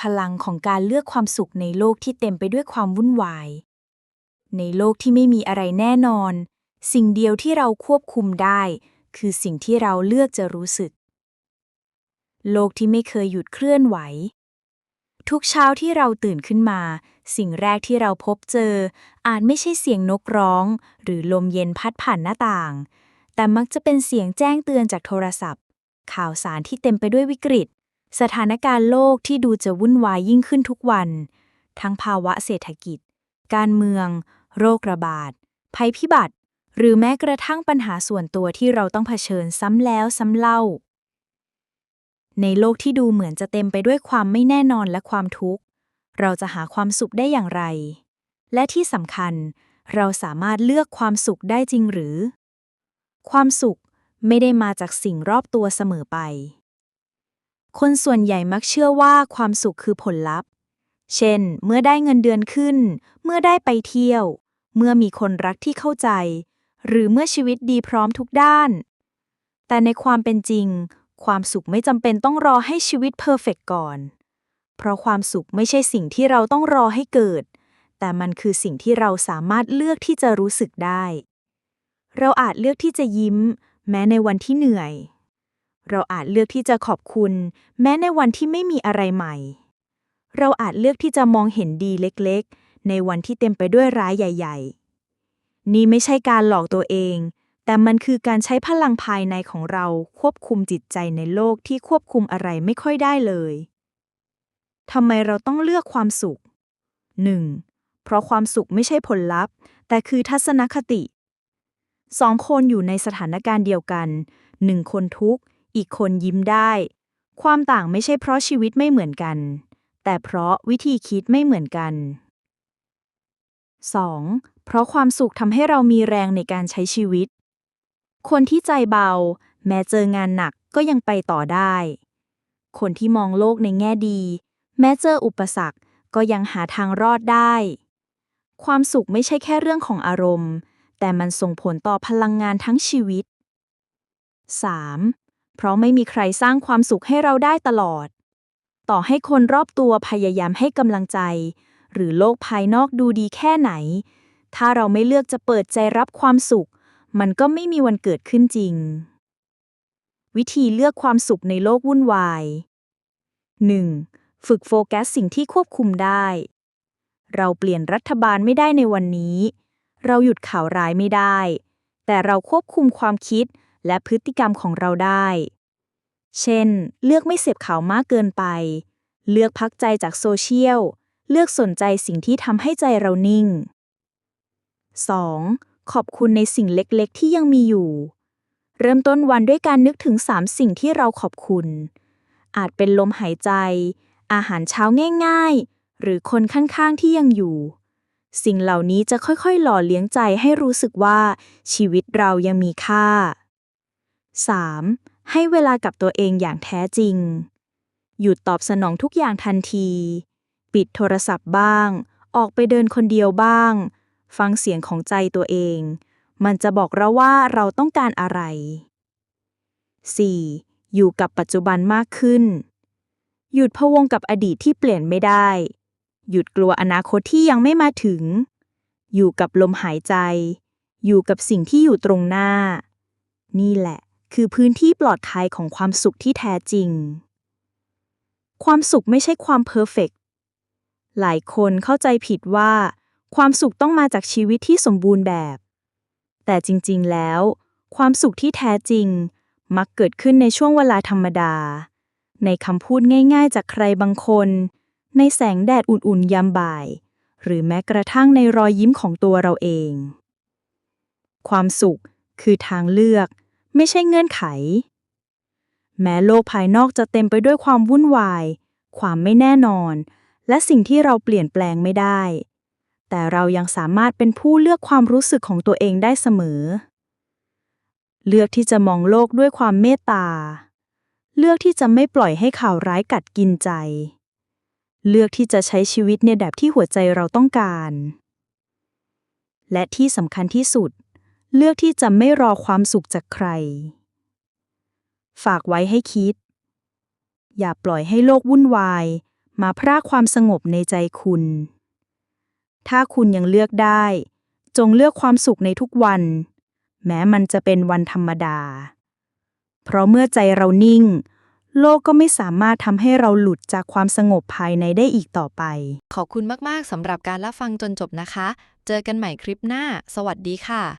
พลังของการเลือกความสุขในโลกที่เต็มไปด้วยความวุ่นวาย ในโลกที่ไม่มีอะไรแน่นอน สิ่งเดียวที่เราควบคุมได้ คือสิ่งที่เราเลือกจะรู้สึก โลกที่ไม่เคยหยุดเคลื่อนไหว ทุกเช้าที่เราตื่นขึ้นมา สิ่งแรกที่เราพบเจอ อาจไม่ใช่เสียงนกร้อง หรือลมเย็นพัดผ่านหน้าต่าง แต่มักจะเป็นเสียงแจ้งเตือนจากโทรศัพท์ ข่าวสารที่เต็มไปด้วยวิกฤต สถานการณ์โลกที่ดูจะวุ่นวายยิ่งขึ้นทุกวัน ทั้งภาวะเศรษฐกิจ การเมือง โรคระบาด ภัยพิบัติ หรือแม้กระทั่งปัญหาส่วนตัวที่เราต้องเผชิญซ้ำแล้วซ้ำเล่า ในโลกที่ดูเหมือนจะเต็มไปด้วยความไม่แน่นอนและความทุกข์ เราจะหาความสุขได้อย่างไร และที่สำคัญ เราสามารถเลือกความสุขได้จริงหรือ ความสุขไม่ได้มาจากสิ่งรอบตัวเสมอไป คนส่วนใหญ่มักเชื่อว่าความสุขคือผลลัพธ์ เช่น เมื่อได้เงินเดือนขึ้น เมื่อได้ไปเที่ยว เมื่อมีคนรักที่เข้าใจ หรือเมื่อชีวิตดีพร้อมทุกด้าน แต่ในความเป็นจริง ความสุขไม่จำเป็นต้องรอให้ชีวิตเพอร์เฟกต์ก่อน เพราะความสุขไม่ใช่สิ่งที่เราต้องรอให้เกิด แต่มันคือสิ่งที่เราสามารถเลือกที่จะรู้สึกได้ เราอาจเลือกที่จะยิ้ม แม้ในวันที่เหนื่อย เราอาจเลือกที่จะขอบคุณ แม้ในวันที่ไม่มีอะไรใหม่ เราอาจเลือกที่จะมองเห็นดีเล็กๆ ในวันที่เต็มไปด้วยร้ายใหญ่ ๆ นี่ไม่ใช่การหลอกตัวเอง แต่มันคือการใช้พลังภายในของเราควบคุมจิตใจในโลกที่ควบคุมอะไรไม่ค่อยได้เลยทำไมเราต้องเลือกความสุข 1. เพราะความสุขไม่ใช่ผลลัพธ์ แต่คือทัศนคติสองคนอยู่ในสถานการณ์เดียวกันหนึ่งคนทุกข์ อีกคนยิ้มได้ ความต่างไม่ใช่เพราะชีวิตไม่เหมือนกัน แต่เพราะวิธีคิดไม่เหมือนกัน 2. เพราะความสุขทำให้เรามีแรงในการใช้ชีวิต คนที่ใจเบา แม้เจองานหนักก็ยังไปต่อได้ คนที่มองโลกในแง่ดี แม้เจออุปสรรคก็ยังหาทางรอดได้ ความสุขไม่ใช่แค่เรื่องของอารมณ์ แต่มันส่งผลต่อพลังงานทั้งชีวิต 3. เพราะไม่มีใครสร้างความสุขให้เราได้ตลอด ต่อให้คนรอบตัวพยายามให้กำลังใจ หรือโลกภายนอกดูดีแค่ไหน ถ้าเราไม่เลือกจะเปิดใจรับความสุข มันก็ไม่มีวันเกิดขึ้นจริง วิธีเลือกความสุขในโลกวุ่นวาย 1. ฝึกโฟกัสสิ่งที่ควบคุมได้ เราเปลี่ยนรัฐบาลไม่ได้ในวันนี้ เราหยุดข่าวร้ายไม่ได้ แต่เราควบคุมความคิด และพฤติกรรมของเราได้ เช่น เลือกไม่เสพข่าวมากเกินไป เลือกพักใจจากโซเชียล เลือกสนใจสิ่งที่ทำให้ใจเรานิ่ง 2. ขอบคุณในสิ่งเล็กๆ ที่ยังมีอยู่ เริ่มต้นวันด้วยการนึกถึง 3 สิ่งที่เราขอบคุณ อาจเป็นลมหายใจ อาหารเช้าง่าย ๆ หรือคนข้างๆ ที่ยังอยู่ สิ่งเหล่านี้จะค่อยๆ หล่อเลี้ยงใจให้รู้สึกว่าชีวิตเรายังมีค่า 3. ให้เวลากับตัวเองอย่างแท้จริง หยุดตอบสนองทุกอย่างทันที ปิดโทรศัพท์บ้าง ออกไปเดินคนเดียวบ้าง ฟังเสียงของใจตัวเอง มันจะบอกเราว่าเราต้องการอะไร 4. อยู่กับปัจจุบันมากขึ้น หยุดพะวงกับอดีตที่เปลี่ยนไม่ได้ หยุดกลัวอนาคตที่ยังไม่มาถึง อยู่กับลมหายใจ อยู่กับสิ่งที่อยู่ตรงหน้า นี่แหละ คือพื้นที่ปลอดภัยของความสุขที่แท้จริง ความสุขไม่ใช่ความเพอร์เฟกต์หลายคนเข้าใจผิดว่า ความสุขต้องมาจากชีวิตที่สมบูรณ์แบบ แต่จริงๆแล้ว ความสุขที่แท้จริง มักเกิดขึ้นในช่วงเวลาธรรมดา ในคำพูดง่ายๆ จากใครบางคน ในแสงแดดอุ่นๆยามบ่าย หรือแม้กระทั่งในรอยยิ้มของตัวเราเอง ความสุขคือทางเลือก ไม่ใช่เงื่อนไข แม้โลกภายนอกจะเต็มไปด้วยความวุ่นวาย ความไม่แน่นอน และสิ่งที่เราเปลี่ยนแปลงไม่ได้ แต่เรายังสามารถเป็นผู้เลือกความรู้สึกของตัวเองได้เสมอ เลือกที่จะมองโลกด้วยความเมตตา เลือกที่จะไม่ปล่อยให้ข่าวร้ายกัดกินใจ เลือกที่จะใช้ชีวิตในแบบที่หัวใจเราต้องการ และที่สำคัญที่สุด เลือกที่จะไม่รอความสุขจากใคร ฝากไว้ให้คิด อย่าปล่อยให้โลกวุ่นวาย มาพรากความสงบในใจคุณ ถ้าคุณยังเลือกได้ จงเลือกความสุขในทุกวัน แม้มันจะเป็นวันธรรมดา เพราะเมื่อใจเรานิ่ง โลกก็ไม่สามารถทำให้เราหลุดจากความสงบภายในได้อีกต่อไป ขอบคุณมาก ๆสำหรับการรับฟังจนจบนะคะ เจอกันใหม่คลิปหน้า สวัสดีค่ะ